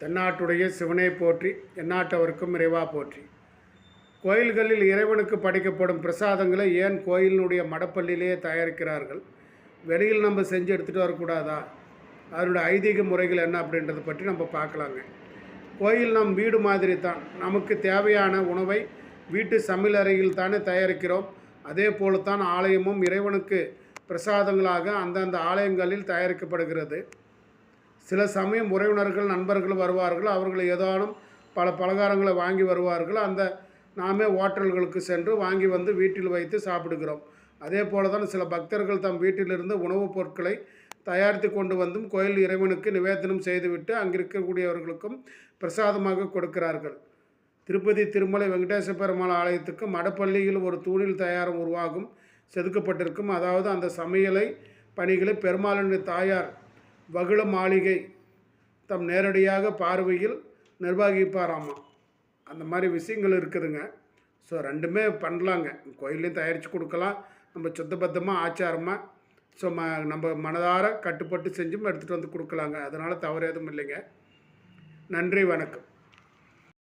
தென்னாட்டுடைய சிவனை போற்றி எந்நாட்டவருக்கும் இறைவா போற்றி. கோயில்களில் இறைவனுக்கு படைக்கப்படும் பிரசாதங்களை ஏன் கோயிலினுடைய மடப்பள்ளியிலேயே தயாரிக்கிறார்கள்? வெளியில் நம்ம செஞ்சு எடுத்துகிட்டு வரக்கூடாதா? அதனுடைய ஐதீக முறைகள் என்ன அப்படின்றத பற்றி நம்ம பார்க்கலாங்க. கோயில் நம் வீடு மாதிரி தான் நமக்கு தேவையான உணவை வீட்டு சமையலறையில் தானே தயாரிக்கிறோம். அதே போல தான் ஆலயமும் இறைவனுக்கு பிரசாதங்களாக அந்தந்த ஆலயங்களில் தயாரிக்கப்படுகிறது. சில சமயம் உறவினர்கள் நண்பர்கள் வருவார்கள். அவர்கள் ஏதானும் பல பலகாரங்களை வாங்கி வருவார்கள். அந்த நாமே ஹோட்டல்களுக்கு சென்று வாங்கி வந்து வீட்டில் வைத்து சாப்பிடுகிறோம். அதே போல தான் சில பக்தர்கள் தம் வீட்டிலிருந்து உணவுப் பொருட்களை தயாரித்து கொண்டு வந்தும் கோயில் இறைவனுக்கு நிவேதனம் செய்துவிட்டு அங்கிருக்கக்கூடியவர்களுக்கும் பிரசாதமாக கொடுக்கிறார்கள். திருப்பதி திருமலை வெங்கடேச பெருமாள் ஆலயத்துக்கு மடப்பள்ளியில் ஒரு தூணில் தயாரம் உருவாகும் செதுக்கப்பட்டிருக்கும். அதாவது அந்த சமையலை பணிகளை பெருமாளின் தாயார் வகுள மாளிகை தம் நேரடியாக பார்வையில் நிர்வகிப்பாராமா? அந்த மாதிரி விஷயங்கள் இருக்குதுங்க. ஸோ ரெண்டுமே பண்ணலாங்க. கோயிலையும் தயாரித்து கொடுக்கலாம். நம்ம சுத்தபத்தமாக ஆச்சாரமாக ஸோ ம நம்ம மனதார கட்டுப்பட்டு செஞ்சும் எடுத்துகிட்டு வந்து கொடுக்கலாங்க. அதனால் தவறு எதுவும் இல்லைங்க. நன்றி வணக்கம்.